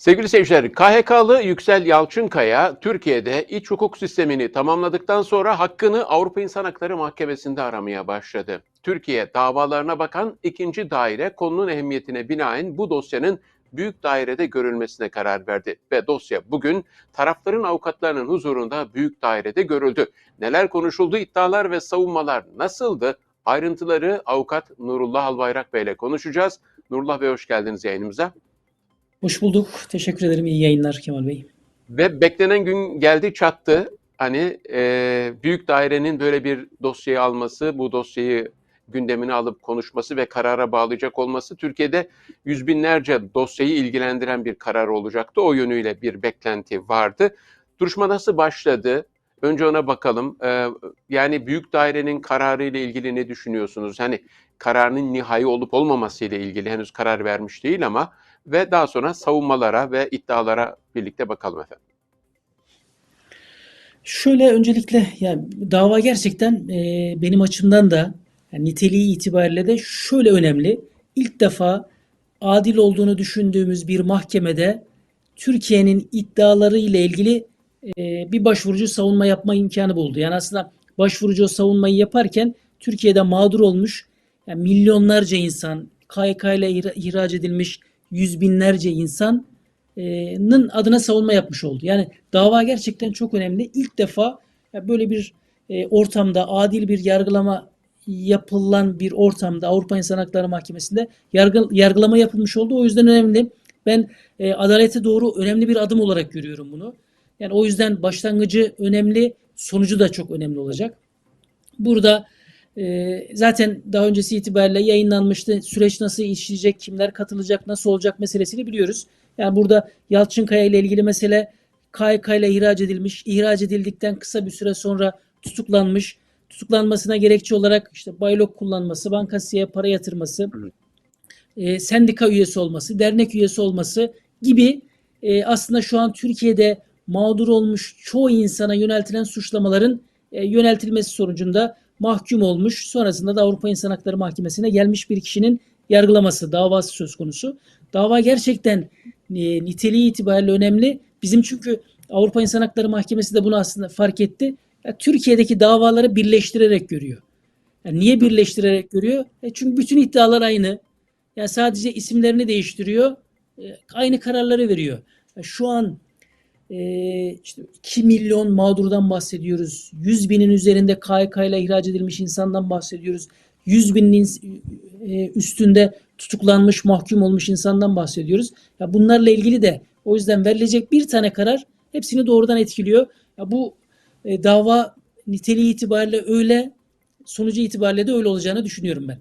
Sevgili seyirciler, KHK'lı Yüksel Yalçınkaya, Türkiye'de iç hukuk sistemini tamamladıktan sonra hakkını Avrupa İnsan Hakları Mahkemesi'nde aramaya başladı. Türkiye davalarına bakan ikinci daire konunun ehemmiyetine binaen bu dosyanın büyük dairede görülmesine karar verdi ve dosya bugün tarafların avukatlarının huzurunda büyük dairede görüldü. Neler konuşuldu, iddialar ve savunmalar nasıldı? Ayrıntıları avukat Nurullah Albayrak Bey ile konuşacağız. Nurullah Bey hoş geldiniz yayınımıza. Hoş bulduk. Teşekkür ederim. İyi yayınlar Kemal Bey. Ve beklenen gün geldi çattı. Hani e, büyük dairenin böyle bir dosyayı alması, bu dosyayı gündemine alıp konuşması ve karara bağlayacak olması Türkiye'de yüz binlerce dosyayı ilgilendiren bir karar olacaktı. O yönüyle bir beklenti vardı. Duruşma nasıl başladı? Önce ona bakalım. E, yani büyük dairenin kararı ile ilgili ne düşünüyorsunuz? Hani kararının nihai olup olmaması ile ilgili henüz karar vermiş değil ama ve daha sonra savunmalara ve iddialara birlikte bakalım efendim. Şöyle öncelikle yani dava gerçekten e, benim açımdan da yani niteliği itibariyle de şöyle önemli. İlk defa adil olduğunu düşündüğümüz bir mahkemede Türkiye'nin iddiaları ile ilgili e, bir başvurucu savunma yapma imkanı buldu. Yani aslında başvurucu savunmayı yaparken Türkiye'de mağdur olmuş yani milyonlarca insan, KYK ile ihra- ihraç edilmiş yüz binlerce insanın adına savunma yapmış oldu. Yani dava gerçekten çok önemli. İlk defa böyle bir e, ortamda adil bir yargılama yapılan bir ortamda Avrupa İnsan Hakları Mahkemesi'nde yargı, yargılama yapılmış oldu. O yüzden önemli. Ben e, adalete doğru önemli bir adım olarak görüyorum bunu. Yani o yüzden başlangıcı önemli, sonucu da çok önemli olacak. Burada e, zaten daha öncesi itibariyle yayınlanmıştı. Süreç nasıl işleyecek, kimler katılacak, nasıl olacak meselesini biliyoruz. Yani burada Yalçınkaya ile ilgili mesele KYK ile ihraç edilmiş. İhraç edildikten kısa bir süre sonra tutuklanmış. Tutuklanmasına gerekçe olarak işte baylok kullanması, bankasıya para yatırması, e, sendika üyesi olması, dernek üyesi olması gibi e, aslında şu an Türkiye'de mağdur olmuş çoğu insana yöneltilen suçlamaların e, yöneltilmesi sonucunda mahkum olmuş. Sonrasında da Avrupa İnsan Hakları Mahkemesi'ne gelmiş bir kişinin yargılaması, davası söz konusu. Dava gerçekten e, niteliği itibariyle önemli. Bizim çünkü Avrupa İnsan Hakları Mahkemesi de bunu aslında fark etti. Ya, Türkiye'deki davaları birleştirerek görüyor. Yani niye birleştirerek görüyor? E çünkü bütün iddialar aynı. Yani sadece isimlerini değiştiriyor. E, aynı kararları veriyor. Ya şu an e, işte 2 milyon mağdurdan bahsediyoruz. 100 binin üzerinde KYK ile ihraç edilmiş insandan bahsediyoruz. 100 binin e, üstünde tutuklanmış, mahkum olmuş insandan bahsediyoruz. Ya bunlarla ilgili de o yüzden verilecek bir tane karar hepsini doğrudan etkiliyor. Ya bu e, dava niteliği itibariyle öyle, sonucu itibariyle de öyle olacağını düşünüyorum ben.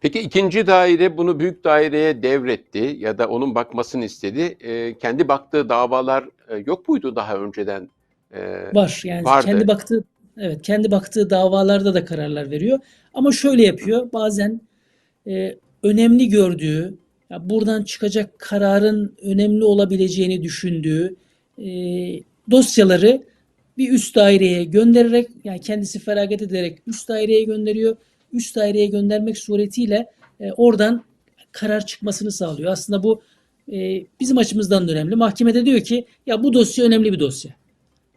Peki ikinci daire bunu büyük daireye devretti ya da onun bakmasını istedi. Ee, kendi baktığı davalar e, yok muydu daha önceden? Ee, Var yani Vardı. kendi baktığı evet kendi baktığı davalarda da kararlar veriyor. Ama şöyle yapıyor. Bazen e, önemli gördüğü, ya buradan çıkacak kararın önemli olabileceğini düşündüğü e, dosyaları bir üst daireye göndererek yani kendisi feragat ederek üst daireye gönderiyor. Üst daireye göndermek suretiyle e, oradan karar çıkmasını sağlıyor. Aslında bu e, bizim açımızdan da önemli. Mahkemede diyor ki ya bu dosya önemli bir dosya.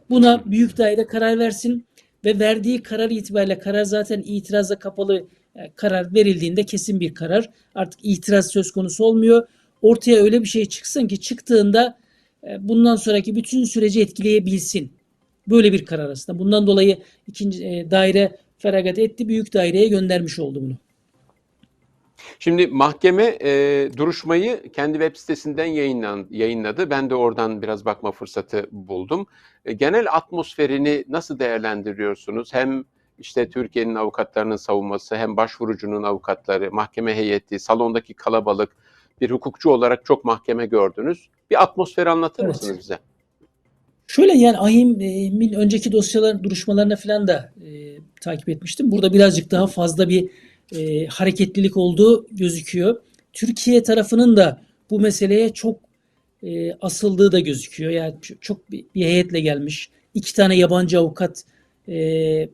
Buna büyük daire karar versin ve verdiği karar itibariyle karar zaten itirazla kapalı e, karar verildiğinde kesin bir karar. Artık itiraz söz konusu olmuyor. Ortaya öyle bir şey çıksın ki çıktığında e, bundan sonraki bütün süreci etkileyebilsin. Böyle bir karar aslında. Bundan dolayı ikinci e, daire feragat etti. Büyük daireye göndermiş oldu bunu. Şimdi mahkeme e, duruşmayı kendi web sitesinden yayınlan, yayınladı. Ben de oradan biraz bakma fırsatı buldum. E, genel atmosferini nasıl değerlendiriyorsunuz? Hem işte Türkiye'nin avukatlarının savunması, hem başvurucunun avukatları, mahkeme heyeti, salondaki kalabalık, bir hukukçu olarak çok mahkeme gördünüz. Bir atmosferi anlatır Evet. mısınız bize? Şöyle yani AİHM'in önceki dosyaların duruşmalarına falan da e, takip etmiştim. Burada birazcık daha fazla bir e, hareketlilik olduğu gözüküyor. Türkiye tarafının da bu meseleye çok e, asıldığı da gözüküyor. Yani çok bir, bir heyetle gelmiş. İki tane yabancı avukat e,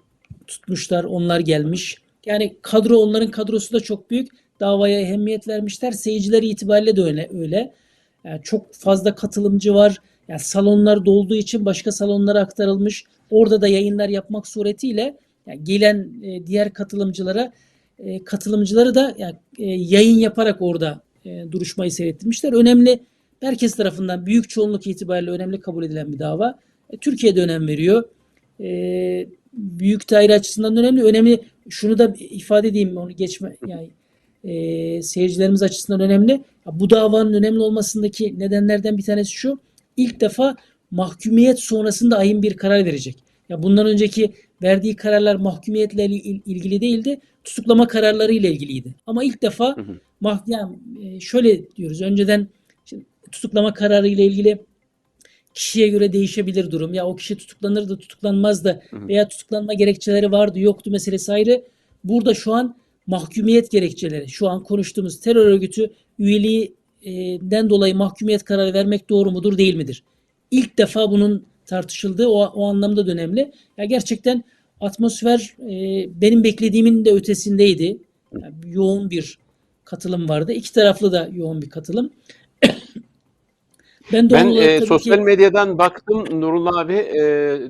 tutmuşlar, onlar gelmiş. Yani kadro onların kadrosu da çok büyük. Davaya ehemmiyet vermişler. Seyirciler itibariyle de öyle. öyle. Yani çok fazla katılımcı var. Yani salonlar dolduğu için başka salonlara aktarılmış. Orada da yayınlar yapmak suretiyle yani gelen e, diğer katılımcılara e, katılımcıları da yani, e, yayın yaparak orada e, duruşmayı seyrettirmişler. Önemli herkes tarafından büyük çoğunluk itibariyle önemli kabul edilen bir dava. E, Türkiye'de önem veriyor. E, büyük daire açısından da önemli. Önemli şunu da ifade edeyim onu geçme yani e, seyircilerimiz açısından önemli. Bu davanın önemli olmasındaki nedenlerden bir tanesi şu. İlk defa mahkumiyet sonrasında ayın bir karar verecek. Ya bundan önceki verdiği kararlar mahkumiyetle il- ilgili değildi. Tutuklama kararları ile ilgiliydi. Ama ilk defa Hı hı. mah yani, e, şöyle diyoruz. Önceden şimdi tutuklama kararı ile ilgili kişiye göre değişebilir durum. Ya o kişi tutuklanır da tutuklanmaz da Hı hı. veya tutuklanma gerekçeleri vardı yoktu meselesi ayrı. Burada şu an mahkumiyet gerekçeleri, şu an konuştuğumuz terör örgütü üyeliğinden dolayı mahkumiyet kararı vermek doğru mudur değil midir? İlk defa bunun tartışıldığı o, o anlamda da önemli. Ya gerçekten atmosfer e, benim beklediğimin de ötesindeydi. Yani yoğun bir katılım vardı. İki taraflı da yoğun bir katılım. ben doğal Ben e, sosyal ki medyadan baktım Nurullah abi e,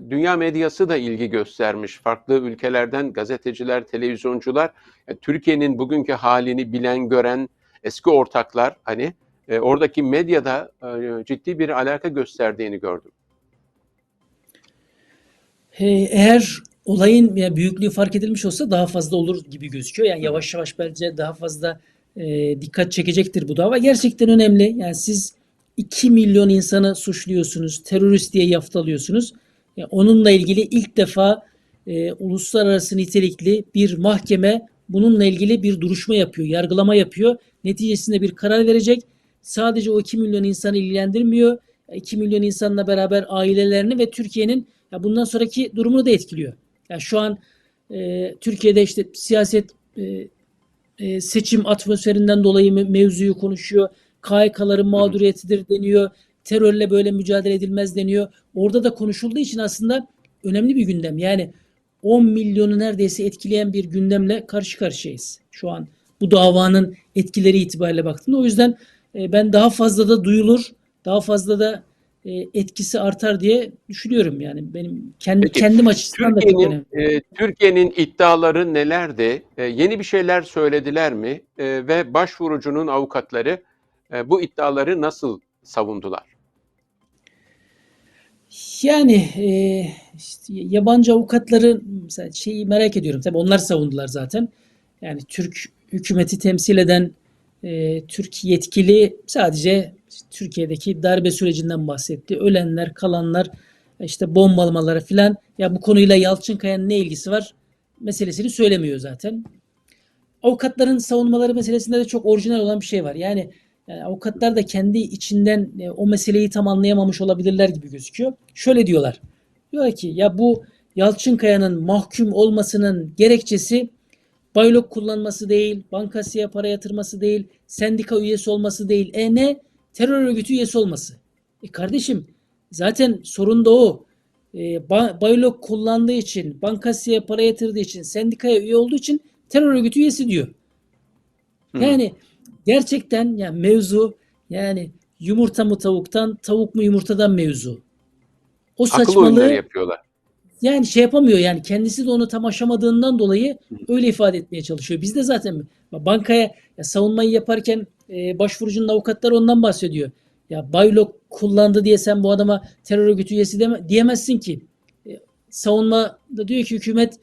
dünya medyası da ilgi göstermiş. Farklı ülkelerden gazeteciler, televizyoncular e, Türkiye'nin bugünkü halini bilen, gören eski ortaklar hani e, oradaki medyada e, ciddi bir alaka gösterdiğini gördüm. Eğer olayın ya büyüklüğü fark edilmiş olsa daha fazla olur gibi gözüküyor. Yani yavaş yavaş bence daha fazla e, dikkat çekecektir bu dava. Gerçekten önemli. Yani siz 2 milyon insanı suçluyorsunuz, terörist diye yaftalıyorsunuz. Ya onunla ilgili ilk defa e, uluslararası nitelikli bir mahkeme bununla ilgili bir duruşma yapıyor, yargılama yapıyor. Neticesinde bir karar verecek. Sadece o 2 milyon insanı ilgilendirmiyor. 2 milyon insanla beraber ailelerini ve Türkiye'nin ya bundan sonraki durumunu da etkiliyor. Ya şu an e, Türkiye'de işte siyaset e, e, seçim atmosferinden dolayı me- mevzuyu konuşuyor. KHK'ların mağduriyetidir deniyor. Terörle böyle mücadele edilmez deniyor. Orada da konuşulduğu için aslında önemli bir gündem. Yani 10 milyonu neredeyse etkileyen bir gündemle karşı karşıyayız. Şu an bu davanın etkileri itibariyle baktığında. O yüzden e, ben daha fazla da duyulur, daha fazla da etkisi artar diye düşünüyorum. Yani benim kendi Peki, kendim açısından da çok önemli. Türkiye'nin e, Türkiye'nin iddiaları nelerdi? E, yeni bir şeyler söylediler mi? E, ve başvurucunun avukatları e, bu iddiaları nasıl savundular? Yani e, işte yabancı avukatları mesela şeyi merak ediyorum. Tabii onlar savundular zaten. Yani Türk hükümeti temsil eden e, Türk yetkili sadece Türkiye'deki darbe sürecinden bahsetti. Ölenler, kalanlar, işte bombalamaları filan. Ya bu konuyla Yalçınkaya'nın ne ilgisi var meselesini söylemiyor zaten. Avukatların savunmaları meselesinde de çok orijinal olan bir şey var. Yani, yani avukatlar da kendi içinden e, o meseleyi tam anlayamamış olabilirler gibi gözüküyor. Şöyle diyorlar. Diyorlar ki ya bu Yalçınkaya'nın mahkum olmasının gerekçesi baylok kullanması değil, bankasya para yatırması değil, sendika üyesi olması değil. E ne? Terör örgütü üyesi olması. E kardeşim zaten sorun da o. E, ba- baylok kullandığı için, bankasya para yatırdığı için, sendikaya üye olduğu için terör örgütü üyesi diyor. Hı. Yani gerçekten yani mevzu yani yumurta mı tavuktan, tavuk mu yumurtadan mevzu. O saçmalığı yapıyorlar. yani şey yapamıyor yani kendisi de onu tam aşamadığından dolayı öyle ifade etmeye çalışıyor. Biz de zaten bankaya ya savunmayı yaparken e, başvurucunun avukatları ondan bahsediyor. Ya Baylok kullandı diye sen bu adama terör örgütü üyesi deme, diyemezsin ki. E, savunma da diyor ki hükümet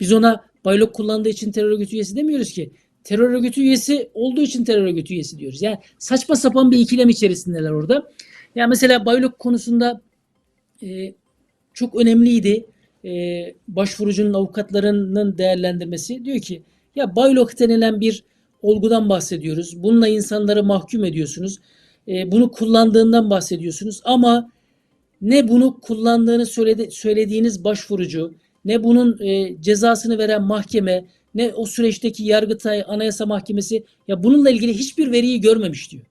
biz ona Baylok kullandığı için terör örgütü üyesi demiyoruz ki. Terör örgütü üyesi olduğu için terör örgütü üyesi diyoruz. Yani saçma sapan bir ikilem içerisindeler orada. Ya mesela Baylok konusunda e, çok önemliydi. E, başvurucunun avukatlarının değerlendirmesi diyor ki ya Baylok denilen bir olgudan bahsediyoruz. Bununla insanları mahkum ediyorsunuz. E, bunu kullandığından bahsediyorsunuz ama ne bunu kullandığını söyledi, söylediğiniz başvurucu, ne bunun e, cezasını veren mahkeme, ne o süreçteki Yargıtay, Anayasa Mahkemesi ya bununla ilgili hiçbir veriyi görmemiş diyor.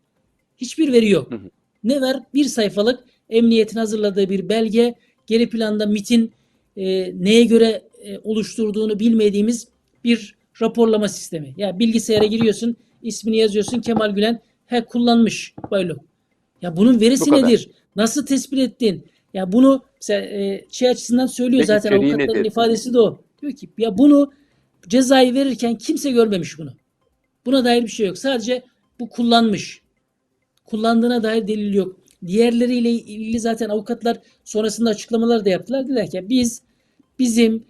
Hiçbir veri yok. Hı hı. Ne var? Bir sayfalık emniyetin hazırladığı bir belge, geri planda MIT'in e, neye göre e, oluşturduğunu bilmediğimiz bir raporlama sistemi. Ya bilgisayara giriyorsun, ismini yazıyorsun Kemal Gülen, he kullanmış Baylok. Ya bunun verisi Bu nedir? Nasıl tespit ettin? Ya bunu mesela e, şey açısından söylüyor Peki zaten avukatların nedir? ifadesi de o. Diyor ki ya bunu cezayı verirken kimse görmemiş bunu. Buna dair bir şey yok. Sadece bu kullanmış. Kullandığına dair delil yok. Diğerleriyle ilgili zaten avukatlar sonrasında açıklamalar da yaptılar. Dediler ki biz bizim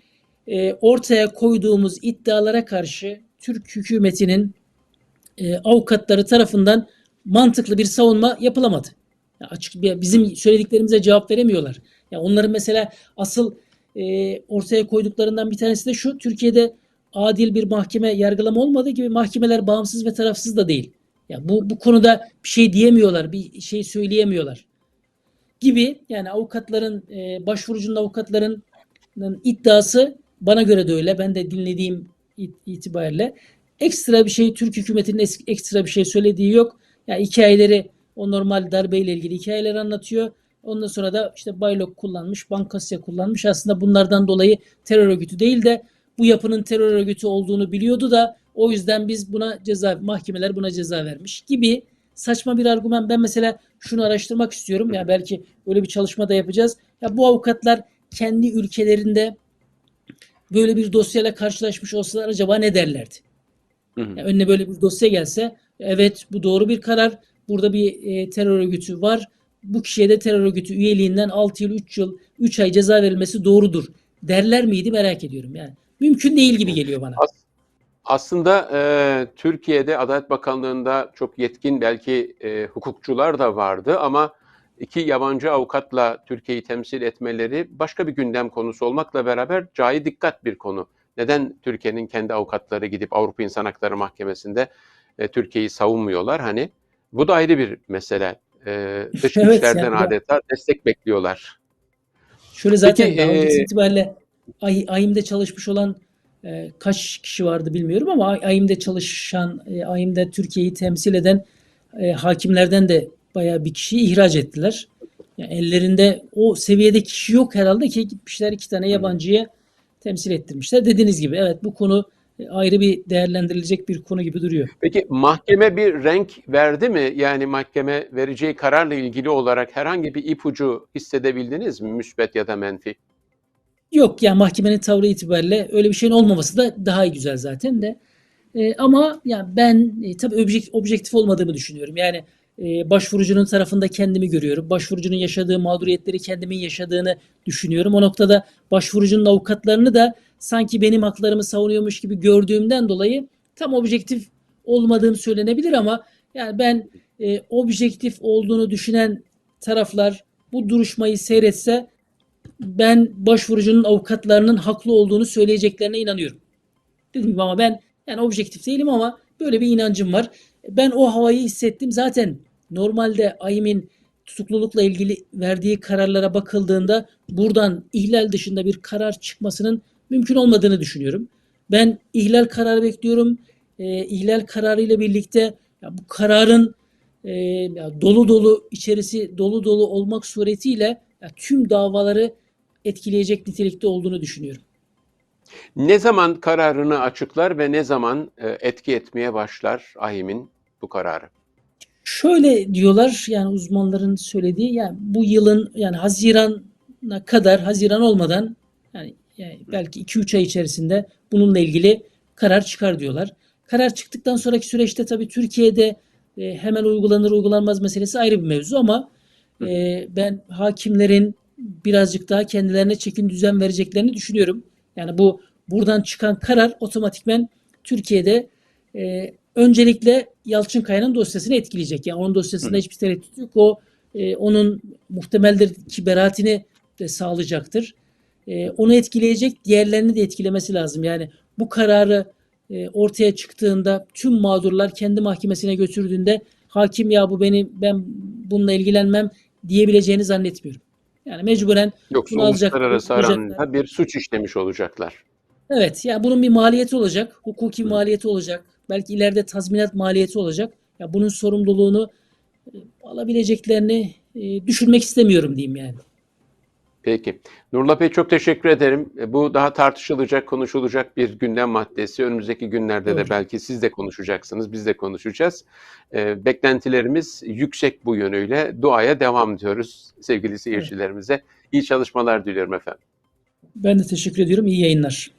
e, ortaya koyduğumuz iddialara karşı Türk hükümetinin e, avukatları tarafından mantıklı bir savunma yapılamadı. Ya açık bir bizim söylediklerimize cevap veremiyorlar. Ya onların mesela asıl e, ortaya koyduklarından bir tanesi de şu Türkiye'de adil bir mahkeme yargılama olmadığı gibi mahkemeler bağımsız ve tarafsız da değil. Ya bu bu konuda bir şey diyemiyorlar, bir şey söyleyemiyorlar gibi yani avukatların e, başvurucunun avukatların iddiası bana göre de öyle. Ben de dinlediğim it- itibariyle ekstra bir şey Türk hükümetinin ekstra bir şey söylediği yok. Ya hikayeleri o normal darbeyle ilgili hikayeleri anlatıyor. Ondan sonra da işte Baylok kullanmış, Bankasya kullanmış. Aslında bunlardan dolayı terör örgütü değil de bu yapının terör örgütü olduğunu biliyordu da o yüzden biz buna ceza mahkemeler buna ceza vermiş gibi saçma bir argüman. Ben mesela şunu araştırmak istiyorum. Ya belki öyle bir çalışma da yapacağız. Ya bu avukatlar kendi ülkelerinde böyle bir dosyayla karşılaşmış olsalar acaba ne derlerdi? Hı hı. Yani önüne böyle bir dosya gelse evet bu doğru bir karar. Burada bir e, terör örgütü var. Bu kişiye de terör örgütü üyeliğinden 6 yıl 3 yıl 3 ay ceza verilmesi doğrudur derler miydi merak ediyorum yani. Mümkün değil gibi geliyor bana. As- Aslında e, Türkiye'de Adalet Bakanlığı'nda çok yetkin belki e, hukukçular da vardı ama iki yabancı avukatla Türkiye'yi temsil etmeleri başka bir gündem konusu olmakla beraber cahi dikkat bir konu. Neden Türkiye'nin kendi avukatları gidip Avrupa İnsan Hakları Mahkemesi'nde e, Türkiye'yi savunmuyorlar? Hani bu da ayrı bir mesele. E, dış Evet, güçlerden yani adeta destek bekliyorlar. Şöyle zaten Peki, daha e, itibariyle Ay, AİM'de çalışmış olan e, kaç kişi vardı bilmiyorum ama Ay- AİM'de çalışan, e, AİM'de Türkiye'yi temsil eden e, hakimlerden de bayağı bir kişiyi ihraç ettiler. Yani ellerinde o seviyede kişi yok herhalde ki gitmişler iki tane yabancıya temsil ettirmişler. Dediğiniz gibi evet bu konu e, ayrı bir değerlendirilecek bir konu gibi duruyor. Peki mahkeme bir renk verdi mi? Yani mahkeme vereceği kararla ilgili olarak herhangi bir ipucu hissedebildiniz mi? Müsbet ya da menfi. Yok yani mahkemenin tavrı itibariyle öyle bir şeyin olmaması da daha güzel zaten de. E, ama yani ben e, tabii objek- objektif olmadığımı düşünüyorum. Yani e, başvurucunun tarafında kendimi görüyorum. Başvurucunun yaşadığı mağduriyetleri kendimin yaşadığını düşünüyorum. O noktada başvurucunun avukatlarını da sanki benim haklarımı savunuyormuş gibi gördüğümden dolayı tam objektif olmadığım söylenebilir ama yani ben e, objektif olduğunu düşünen taraflar bu duruşmayı seyretse ben başvurucunun avukatlarının haklı olduğunu söyleyeceklerine inanıyorum. Gibi ama ben yani objektif değilim ama böyle bir inancım var. Ben o havayı hissettim. Zaten normalde AYİM'in tutuklulukla ilgili verdiği kararlara bakıldığında buradan ihlal dışında bir karar çıkmasının mümkün olmadığını düşünüyorum. Ben ihlal kararı bekliyorum. E, ihlal kararı ile birlikte ya bu kararın e, ya dolu dolu içerisi dolu dolu olmak suretiyle ya tüm davaları etkileyecek nitelikte olduğunu düşünüyorum. Ne zaman kararını açıklar ve ne zaman e, etki etmeye başlar AİHM'in bu kararı? Şöyle diyorlar yani uzmanların söylediği yani bu yılın yani Haziran'a kadar Haziran olmadan yani, yani belki 2-3 ay içerisinde bununla ilgili karar çıkar diyorlar. Karar çıktıktan sonraki süreçte tabii Türkiye'de e, hemen uygulanır uygulanmaz meselesi ayrı bir mevzu ama e, ben hakimlerin birazcık daha kendilerine çekin düzen vereceklerini düşünüyorum. Yani bu buradan çıkan karar otomatikmen Türkiye'de e, öncelikle Yalçın Kaya'nın dosyasını etkileyecek. Yani onun dosyasında Hı. hiçbir tereddüt yok. O e, onun muhtemeldir ki beraatini de sağlayacaktır. E, onu etkileyecek, diğerlerini de etkilemesi lazım. Yani bu kararı e, ortaya çıktığında tüm mağdurlar kendi mahkemesine götürdüğünde hakim ya bu beni ben bununla ilgilenmem diyebileceğini zannetmiyorum. Yani mecburen Yoksa Bunu alacak- uluslararası aranında bir suç işlemiş olacaklar. Evet, yani bunun bir maliyeti olacak, hukuki maliyeti olacak, belki ileride tazminat maliyeti olacak. Ya bunun sorumluluğunu e, alabileceklerini e, düşünmek istemiyorum diyeyim yani. Peki. Nurullah Bey çok teşekkür ederim. E, Bu daha tartışılacak, konuşulacak bir gündem maddesi. Önümüzdeki günlerde de Doğru. belki siz de konuşacaksınız, biz de konuşacağız. Beklentilerimiz yüksek bu yönüyle. Duaya devam diyoruz sevgili seyircilerimize. İyi çalışmalar diliyorum efendim. Ben de teşekkür ediyorum. İyi yayınlar.